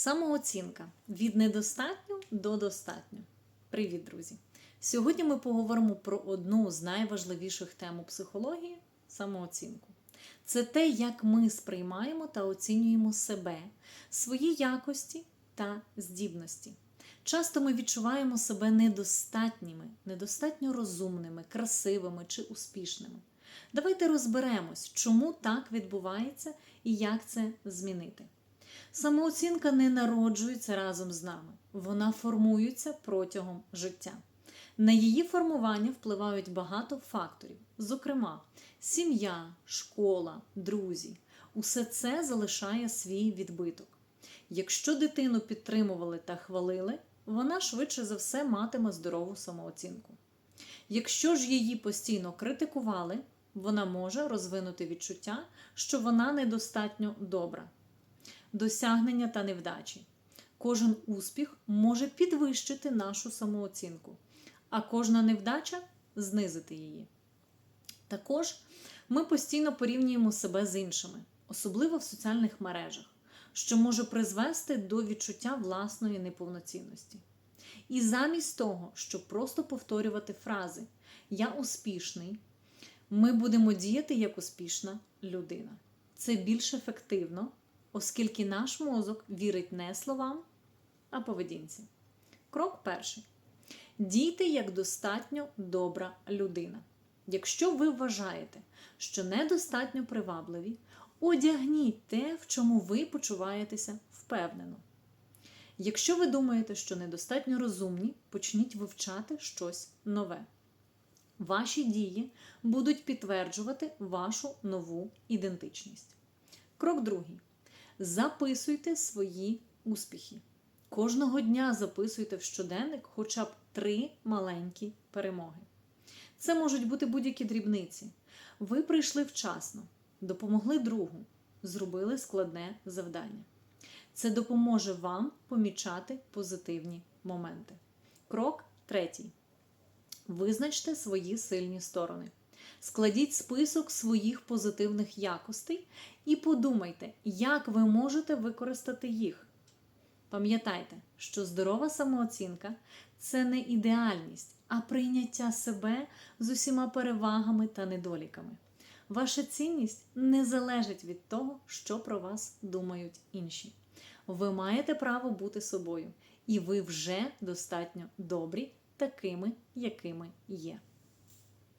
Самооцінка від недостатньо до достатньо. Привіт, друзі! Сьогодні ми поговоримо про одну з найважливіших тем у психології самооцінку. Це те, як ми сприймаємо та оцінюємо себе, свої якості та здібності. Часто ми відчуваємо себе недостатніми, недостатньо розумними, красивими чи успішними. Давайте розберемось, чому так відбувається і як це змінити. Самооцінка не народжується разом з нами, вона формується протягом життя. На її формування впливають багато факторів, зокрема, сім'я, школа, друзі. Усе це залишає свій відбиток. Якщо дитину підтримували та хвалили, вона швидше за все матиме здорову самооцінку. Якщо ж її постійно критикували, вона може розвинути відчуття, що вона недостатньо добра. Досягнення та невдачі. Кожен успіх може підвищити нашу самооцінку, а кожна невдача знизити її. Також ми постійно порівнюємо себе з іншими, особливо в соціальних мережах, що може призвести до відчуття власної неповноцінності. І замість того, щоб просто повторювати фрази Я успішний, ми будемо діяти як успішна людина. Це більш ефективно, оскільки наш мозок вірить не словам, а поведінці. Крок перший. Дійте як достатньо добра людина. Якщо ви вважаєте, що недостатньо привабливі, одягніть те, в чому ви почуваєтеся впевнено. Якщо ви думаєте, що недостатньо розумні, почніть вивчати щось нове. Ваші дії будуть підтверджувати вашу нову ідентичність. Крок другий. Записуйте свої успіхи. Кожного дня записуйте в щоденник хоча б три маленькі перемоги. Це можуть бути будь-які дрібниці. Ви прийшли вчасно, допомогли другу, зробили складне завдання. Це допоможе вам помічати позитивні моменти. Крок третій. Визначте свої сильні сторони. Складіть список своїх позитивних якостей і подумайте, як ви можете використати їх. Пам'ятайте, що здорова самооцінка це не ідеальність, а прийняття себе з усіма перевагами та недоліками. Ваша цінність не залежить від того, що про вас думають інші. Ви маєте право бути собою, і ви вже достатньо добрі, такими, якими є.